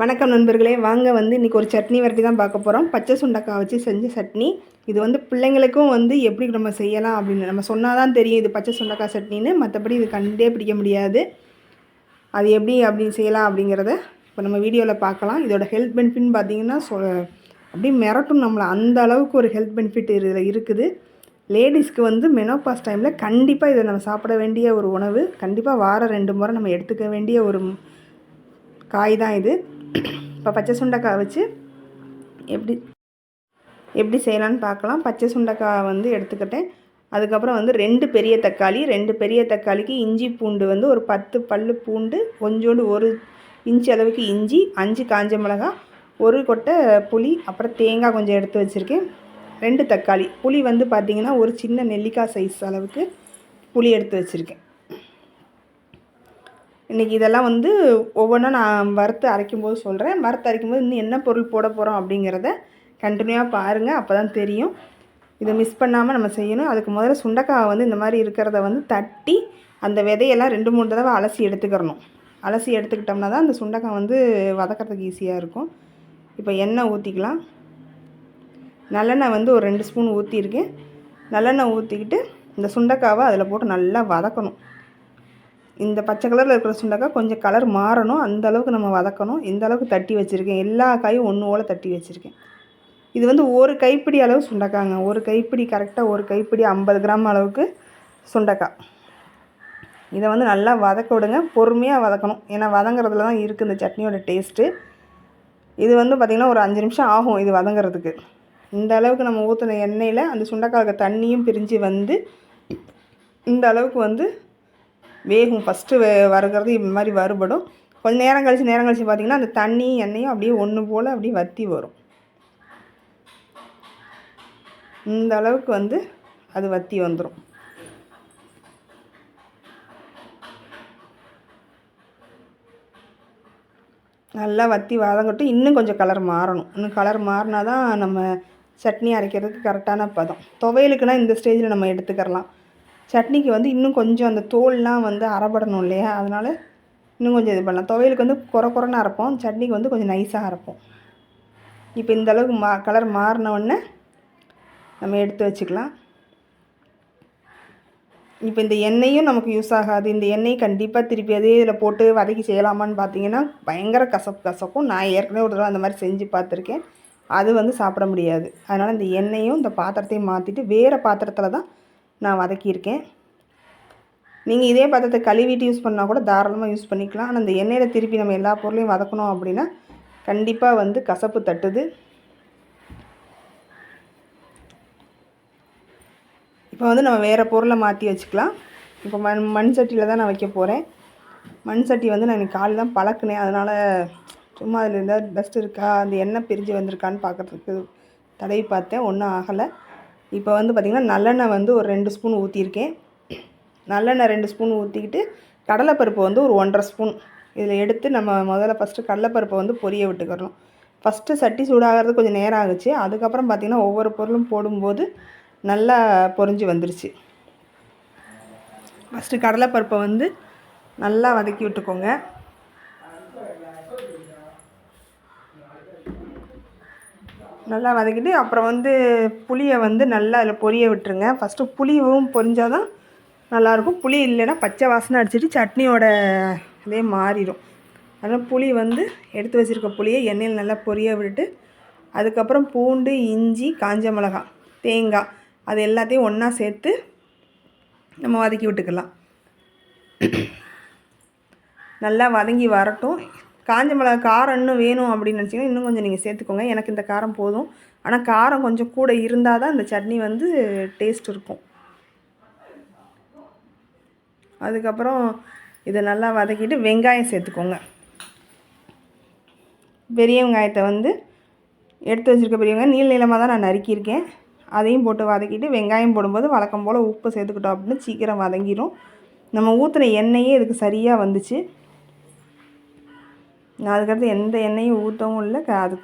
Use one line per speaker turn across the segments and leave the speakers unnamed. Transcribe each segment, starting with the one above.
வணக்கம் நண்பர்களே வாங்க வந்து இன்றைக்கி ஒரு சட்னி வரட்டி தான் பார்க்க போகிறோம் பச்சை சுண்டக்காய் வச்சு செஞ்ச சட்னி. இது வந்து பிள்ளைங்களுக்கும் வந்து எப்படி நம்ம செய்யலாம் அப்படின்னு நம்ம சொன்னால் தான் தெரியும் இது பச்சை சுண்டக்காய் சட்னின்னு. மற்றபடி இது கண்டே பிடிக்க முடியாது. அது எப்படி அப்படின்னு செய்யலாம் அப்படிங்கிறத இப்போ நம்ம வீடியோவில் பார்க்கலாம். இதோட ஹெல்த் பெனிஃபிட்னு பார்த்தீங்கன்னா சொ அப்படியே மிரட்டும் நம்மளை. அந்த அளவுக்கு ஒரு ஹெல்த் பெனிஃபிட் இதில் இருக்குது. லேடிஸ்க்கு வந்து மெனோபாஸ் டைமில் கண்டிப்பாக இதை நம்ம சாப்பிட வேண்டிய ஒரு உணவு. கண்டிப்பாக வாரம் ரெண்டு முறை நம்ம எடுத்துக்க வேண்டிய ஒரு காய் தான் இது. இப்போ பச்சை சுண்டைக்காய் வச்சு எப்படி எப்படி செய்யலான்னு பார்க்கலாம். பச்சை சுண்டைக்காய் வந்து எடுத்துக்கிட்டேன். அதுக்கப்புறம் வந்து ரெண்டு பெரிய தக்காளி ரெண்டு பெரிய தக்காளிக்கு இஞ்சி பூண்டு வந்து ஒரு பத்து பல் பூண்டு கொஞ்சோண்டு ஒரு இன்ச்சு அளவுக்கு இஞ்சி அஞ்சு காஞ்ச மிளகா ஒரு கொட்டை புளி அப்புறம் தேங்காய் கொஞ்சம் எடுத்து வச்சுருக்கேன். ரெண்டு தக்காளி. புளி வந்து பார்த்திங்கன்னா ஒரு சின்ன நெல்லிக்காய் சைஸ் அளவுக்கு புளி எடுத்து வச்சுருக்கேன். இன்றைக்கி இதெல்லாம் வந்து ஒவ்வொன்றா நான் வறுத்து அரைக்கும் போது சொல்கிறேன் வறுத்து அரைக்கும் போது இன்னும் என்ன பொருள் போட போகிறோம் அப்படிங்கிறத கண்டினியூவாக பாருங்கள் அப்போ தான் தெரியும். இதை மிஸ் பண்ணாமல் நம்ம செய்யணும். அதுக்கு முதல்ல சுண்டக்காய் வந்து இந்த மாதிரி இருக்கிறத வந்து தட்டி அந்த விதையெல்லாம் ரெண்டு மூணு தடவை அலசி எடுத்துக்கிறணும். அலசி எடுத்துக்கிட்டோம்னா தான் அந்த சுண்டக்காய் வந்து வதக்கிறதுக்கு ஈஸியாக இருக்கும். இப்போ எண்ணெய் ஊற்றிக்கலாம் நல்லெண்ணெய் வந்து ஒரு ரெண்டு ஸ்பூன் ஊற்றிருக்கேன் நல்லெண்ணெய் ஊற்றிக்கிட்டு இந்த சுண்டக்காவை அதில் போட்டு நல்லா வதக்கணும். இந்த பச்சை கலரில் இருக்கிற சுண்டக்காய் கொஞ்சம் கலர் மாறணும். அந்த அளவுக்கு நம்ம வதக்கணும். இந்த அளவுக்கு தட்டி வச்சுருக்கேன். எல்லா காயும் ஒன்று போல் தட்டி வச்சுருக்கேன். இது வந்து ஒரு கைப்பிடி அளவு சுண்டக்காங்க. ஒரு கைப்பிடி கரெக்டாக ஒரு கைப்பிடி ஐம்பது கிராம் அளவுக்கு சுண்டக்காய். இதை வந்து நல்லா வதக்க விடுங்க. பொறுமையாக வதக்கணும். ஏன்னா வதங்குறதுல தான் இருக்குது இந்த சட்னியோட டேஸ்ட்டு இது வந்து பார்த்திங்கன்னா ஒரு அஞ்சு நிமிஷம் ஆகும் இது வதங்குறதுக்கு. இந்த அளவுக்கு நம்ம ஊற்றின எண்ணெயில் அந்த சுண்டக்காய்க்கு தண்ணியும் பிரிஞ்சு வந்து இந்த அளவுக்கு வந்து வேகும். ஃபஸ்ட்டு வறுக்கிறது இந்த மாதிரி வறுபடும். கொஞ்சம் நேரம் கழித்து நேரம் கழித்து பார்த்திங்கன்னா அந்த தண்ணி எண்ணெயும் அப்படியே ஒன்று போல் அப்படியே வற்றி வரும். இந்த அளவுக்கு வந்து அது வற்றி வந்துடும் நல்லா வற்றி வதங்கட்டும். இன்னும் கொஞ்சம் கலர் மாறணும். இன்னும் கலர் மாறினா தான் நம்ம சட்னி அரைக்கிறதுக்கு கரெக்டான பதம். துவையலுக்குனா இந்த ஸ்டேஜில் நம்ம எடுத்துக்கிறலாம். சட்னிக்கு வந்து இன்னும் கொஞ்சம் அந்த தோல்லாம் வந்து அரைபடணும் இல்லையா? அதனால் இன்னும் கொஞ்சம் இது பண்ணலாம். துவையலுக்கு வந்து குறை குறைன்னு அரைப்போம். சட்னிக்கு வந்து கொஞ்சம் நைஸாக அரைப்போம். இப்போ இந்த அளவுக்கு மா கலர் மாறினவுடனே நம்ம எடுத்து வச்சுக்கலாம். இப்போ இந்த எண்ணெயும் நமக்கு யூஸ் ஆகாது. இந்த எண்ணெய் கண்டிப்பாக திருப்பி அதே இதில் போட்டு வதக்கி செய்யலாமான்னு பார்த்தீங்கன்னா பயங்கர கசப்பு கசப்பும் நான் ஏற்கனவே ஒரு தடவை அந்த மாதிரி செஞ்சு பார்த்துருக்கேன் அது வந்து சாப்பிட முடியாது. அதனால் இந்த எண்ணெயும் இந்த பாத்திரத்தையும் மாற்றிட்டு வேறு பாத்திரத்தில் தான் நான் வதக்கியிருக்கேன். நீங்கள் இதே பதத்தை கழுவிட்டு யூஸ் பண்ணால் கூட தாராளமாக யூஸ் பண்ணிக்கலாம். ஆனால் அந்த எண்ணெயில் திருப்பி நம்ம எல்லா பொருளையும் வதக்கணும் அப்படின்னா கண்டிப்பாக வந்து கசப்பு தட்டுது. இப்போ வந்து நம்ம வேறு பொருளை மாற்றி வச்சுக்கலாம். இப்போ மண் மண் சட்டியில் தான் நான் வைக்க போகிறேன். மண் சட்டி வந்து நான் எனக்கு கால் தான் பழக்கினேன். அதனால் சும்மா அதில் இருந்தால் டஸ்ட் இருக்கா? அந்த எண்ணெய் பிரிஞ்சு வந்திருக்கான்னு பார்க்குறதுக்கு தடவி பார்த்தேன். ஒன்றும் ஆகலை. இப்போ வந்து பார்த்திங்கன்னா நல்லெண்ணெய் வந்து ஒரு ரெண்டு ஸ்பூன் ஊற்றிருக்கேன் நல்லெண்ணெய் ரெண்டு ஸ்பூன் ஊற்றிக்கிட்டு கடலைப்பருப்பு வந்து ஒரு ஒன்றரை ஸ்பூன். இதில் எடுத்து நம்ம முதல்ல ஃபஸ்ட்டு கடலைப்பருப்பை வந்து பொரிய விட்டுக்கிறோம் ஃபஸ்ட்டு சட்டி சூடாகிறது கொஞ்சம் நேரம் ஆகுச்சு. அதுக்கப்புறம் பார்த்திங்கன்னா ஒவ்வொரு பொருளும் போடும்போது நல்லா பொறிஞ்சு வந்துருச்சு. ஃபஸ்ட்டு கடலைப்பருப்பை வந்து நல்லா வதக்கி விட்டுக்கோங்க. நல்லா வதக்கிட்டு அப்புறம் வந்து புளியை வந்து நல்லா அதில் பொரிய விட்டுருங்க. ஃபஸ்ட்டு புளியும் பொரிஞ்சால் தான் நல்லாயிருக்கும். புளி இல்லைன்னா பச்சை வாசனை அடிச்சுட்டு சட்னியோட இதே மாறிடும். அதனால் புளி வந்து எடுத்து வச்சுருக்க புளியை எண்ணெயில் நல்லா பொரிய விட்டுட்டு அதுக்கப்புறம் பூண்டு இஞ்சி காஞ்ச மிளகா தேங்காய் அது எல்லாத்தையும் ஒன்றா சேர்த்து நம்ம வதக்கி விட்டுக்கலாம். நல்லா வதங்கி வரட்டும். காஞ்ச மிளகா காரம் இன்னும் வேணும் அப்படின்னு நினச்சிங்கன்னா இன்னும் கொஞ்சம் நீங்கள் சேர்த்துக்கோங்க. எனக்கு இந்த காரம் போதும். ஆனால் காரம் கொஞ்சம் கூட இருந்தால் தான் இந்த சட்னி வந்து டேஸ்ட் இருக்கும். அதுக்கப்புறம் இதை நல்லா வதக்கிட்டு வெங்காயம் சேர்த்துக்கோங்க. பெரிய வெங்காயத்தை வந்து எடுத்து வச்சுருக்க பெரிய வெங்காயம் நீள நீளமாக தான் நான் நறுக்கியிருக்கேன். அதையும் போட்டு வதக்கிட்டு வெங்காயம் போடும்போது வழக்கம் போல் உப்பு சேர்த்துக்கிட்டோம் அப்படின்னு சீக்கிரம் வதங்கிடும் நம்ம ஊற்றுன எண்ணெயே இதுக்கு சரியாக வந்துச்சு. நான் அதுக்கடுத்து எந்த எண்ணெயும் ஊற்றவும் இல்லை. அது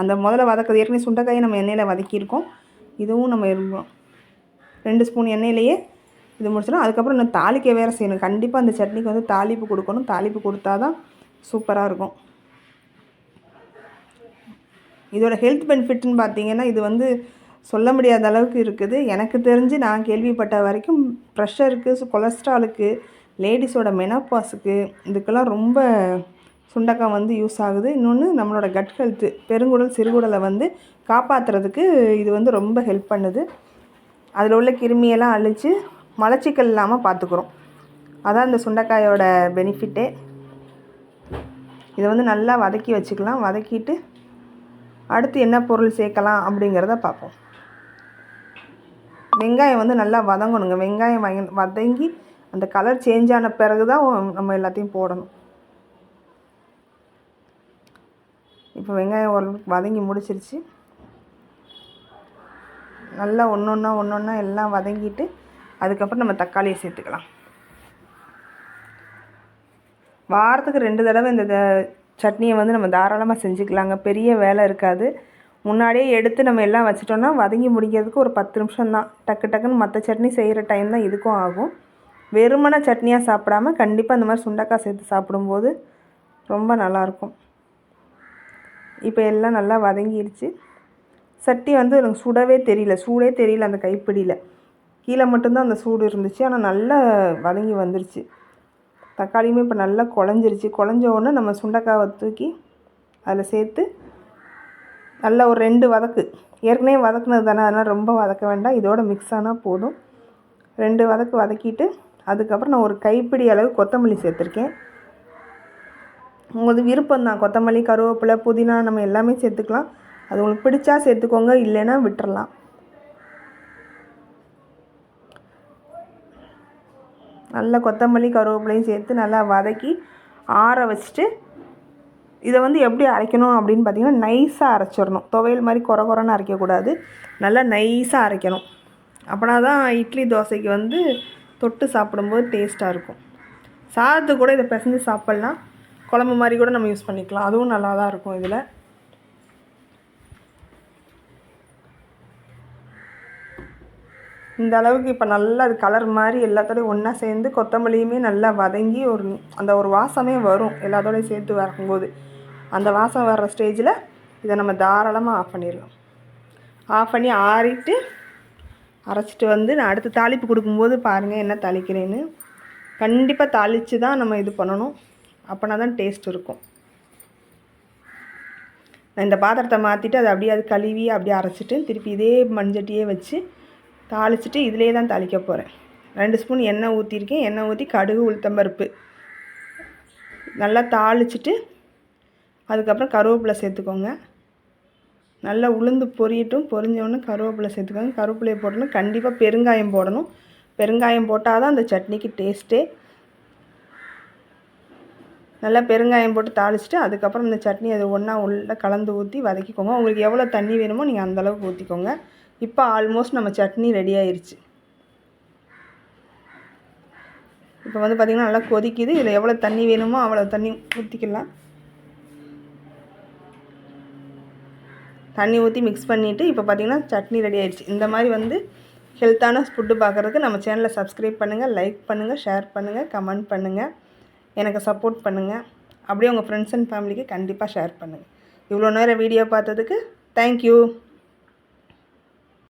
அந்த முதல்ல வதக்கிறது ஏற்கனவே சுண்டைக்காயை நம்ம எண்ணெயில் வதக்கியிருக்கோம். இதுவும் நம்ம இருந்தோம் ரெண்டு ஸ்பூன் எண்ணெயிலேயே இது முடிச்சிடும் அதுக்கப்புறம் நான் தாளிக்க வேறு செய்யணும். கண்டிப்பாக அந்த சட்னிக்கு வந்து தாளிப்பு கொடுக்கணும். தாளிப்பு கொடுத்தா தான் சூப்பராக இருக்கும். இதோட ஹெல்த் பெனிஃபிட்னு பார்த்தீங்கன்னா இது வந்து சொல்ல முடியாத அளவுக்கு இருக்குது. எனக்கு தெரிஞ்சு நான் கேள்விப்பட்ட வரைக்கும் ப்ரெஷருக்கு கொலஸ்ட்ராலுக்கு லேடிஸோட மெனோபாஸுக்கு இதுக்கெல்லாம் ரொம்ப சுண்டக்காய் வந்து யூஸ் ஆகுது. இன்னொன்று நம்மளோட கட் ஹெல்த்து பெருங்குடல் சிறுகுடலை வந்து காப்பாற்றுறதுக்கு இது வந்து ரொம்ப ஹெல்ப் பண்ணுது. அதில் உள்ள கிருமியெல்லாம் அழித்து மலச்சிக்கல் இல்லாமல் பார்த்துக்குறோம் அதான் இந்த சுண்டைக்காயோட பெனிஃபிட்டே இதை வந்து நல்லா வதக்கி வச்சுக்கலாம். வதக்கிட்டு அடுத்து என்ன பொருள் சேர்க்கலாம் அப்படிங்கிறத பார்ப்போம். வெங்காயம் வந்து நல்லா வதங்கணுங்க. வெங்காயம் வதங்கி அந்த கலர் சேஞ்ச் ஆன பிறகு தான் நம்ம எல்லாத்தையும் போடணும். இப்போ வெங்காயம் ஓரளவுக்கு வதங்கி முடிச்சிருச்சு. நல்லா ஒன்று ஒன்றா ஒன்று ஒன்றா எல்லாம் வதங்கிட்டு அதுக்கப்புறம் நம்ம தக்காளியை சேர்த்துக்கலாம். வாரத்துக்கு ரெண்டு தடவை இந்த சட்னியை வந்து நம்ம தாராளமாக செஞ்சுக்கலாங்க. பெரிய வேலை இருக்காது. முன்னாடியே எடுத்து நம்ம எல்லாம் வச்சிட்டோன்னா வதங்கி முடிக்கிறதுக்கு ஒரு பத்து நிமிஷம் தான். டக்கு டக்குன்னு மற்ற சட்னி செய்கிற டைம் தான் இதுக்கும் ஆகும். வெறுமன சட்னியாக சாப்பிடாம கண்டிப்பாக இந்த மாதிரி சுண்டக்காய் சேர்த்து சாப்பிடும்போது ரொம்ப நல்லாயிருக்கும் இப்போ எல்லாம் நல்லா வதங்கிடுச்சு சட்டி வந்து எனக்கு சுடவே தெரியல. சூடே தெரியல அந்த கைப்பிடியில். கீழே மட்டும்தான் அந்த சூடு இருந்துச்சு. ஆனால் நல்லா வதங்கி வந்துருச்சு. தக்காளியுமே இப்போ நல்லா குழஞ்சிருச்சு. குழஞ்ச உடனே நம்ம சுண்டைக்காவை தூக்கி அதில் சேர்த்து நல்லா ஒரு ரெண்டு வதக்கு. ஏற்கனவே வதக்குனது தானே அதனால் ரொம்ப வதக்க வேண்டாம். இதோட மிக்ஸ் ஆனால் போதும். ரெண்டு வதக்கு வதக்கிட்டு அதுக்கப்புறம் நான் ஒரு கைப்பிடி அளவு கொத்தமல்லி சேர்த்துருக்கேன். உங்களது விருப்பம் தான் கொத்தமல்லி கருவேப்பிலை புதினா நம்ம எல்லாமே சேர்த்துக்கலாம். அது உங்களுக்கு பிடிச்சா சேர்த்துக்கோங்க இல்லைன்னா விட்டுறலாம். நல்லா கொத்தமல்லி கருவேப்பிலையும் சேர்த்து நல்லா வதக்கி ஆற வச்சுட்டு இதை வந்து எப்படி அரைக்கணும் அப்படின்னு பார்த்தீங்கன்னா நைஸாக அரைச்சிடணும். துவையல் மாதிரி குறை குறைன்னு அரைக்கக்கூடாது. நல்லா நைஸாக அரைக்கணும். அப்படின்னா தான் இட்லி தோசைக்கு வந்து தொட்டு சாப்பிடும்போது டேஸ்ட்டாக இருக்கும். சாதத்து கூட இதை பிசைஞ்சு சாப்பிட்லாம். குழம்பு மாதிரி கூட நம்ம யூஸ் பண்ணிக்கலாம். அதுவும் நல்லா தான் இருக்கும் இதில். இந்த அளவுக்கு இப்போ நல்லா அது கலர் மாதிரி எல்லாத்தோடையும் ஒன்றா சேர்ந்து கொத்தமல்லியுமே நல்லா வதங்கி ஒரு அந்த ஒரு வாசமே வரும். எல்லாத்தோடையும் சேர்த்து வரக்கும்போது அந்த வாசம் வர்ற ஸ்டேஜில் இதை நம்ம தாராளமாக ஆஃப் பண்ணிடலாம். ஆஃப் பண்ணி ஆறிட்டு அரைச்சிட்டு வந்து நான் அடுத்து தாளிப்பு கொடுக்கும்போது பாருங்கள் என்ன தாளிக்கிறேன்னு. கண்டிப்பாக தாளித்து தான் நம்ம இது பண்ணணும். அப்போனா தான் டேஸ்ட் இருக்கும். நான் இந்த பாத்திரத்தை மாற்றிட்டு அதை அப்படியே அது கழுவி அப்படியே அரைச்சிட்டு திருப்பி இதே மண்சட்டியே வச்சு தாளிச்சிட்டு இதிலே தான் தாளிக்க போகிறேன் ரெண்டு ஸ்பூன் எண்ணெய் ஊற்றிருக்கேன் எண்ணெய் ஊற்றி கடுகு உளுத்தம்பருப்பு நல்லா தாளிச்சிட்டு அதுக்கப்புறம் கருவேப்பிலை சேர்த்துக்கோங்க. நல்லா உளுந்து பொரியட்டும் பொரிஞ்சோடனே கருவேப்பிலை சேர்த்துக்கோங்க. கருவேப்பிலையை போடணும். கண்டிப்பாக பெருங்காயம் போடணும். பெருங்காயம் போட்டால் தான் அந்த சட்னிக்கு டேஸ்ட்டே நல்லா பெருங்காயம் போட்டு தாளிச்சிட்டு அதுக்கப்புறம் இந்த சட்னி அது ஒன்றா உள்ளே கலந்து ஊற்றி வதக்கிக்கோங்க. உங்களுக்கு எவ்வளோ தண்ணி வேணுமோ நீங்கள் அந்தளவுக்கு ஊற்றிக்கோங்க இப்போ ஆல்மோஸ்ட் நம்ம சட்னி ரெடி ஆயிடுச்சு இப்போ வந்து பார்த்திங்கன்னா நல்லா கொதிக்குது. இதில் எவ்வளோ தண்ணி வேணுமோ அவ்வளோ தண்ணி ஊற்றிக்கலாம் தண்ணி ஊற்றி மிக்ஸ் பண்ணிவிட்டு இப்போ பார்த்திங்கன்னா சட்னி ரெடி ஆயிடுச்சு இந்த மாதிரி வந்து ஹெல்த்தான ஃபுட்டு பார்க்குறதுக்கு நம்ம சேனலை சப்ஸ்கிரைப் பண்ணுங்கள் லைக் பண்ணுங்கள் ஷேர் பண்ணுங்கள் கமெண்ட் பண்ணுங்கள் எனக்கு சப்போர்ட் பண்ணுங்கள் அப்படியே உங்கள் ஃப்ரெண்ட்ஸ் அண்ட் ஃபேமிலிக்கு கண்டிப்பாக ஷேர் பண்ணுங்கள் இவ்வளோ நேரம் வீடியோ பார்த்ததுக்கு தேங்க்யூ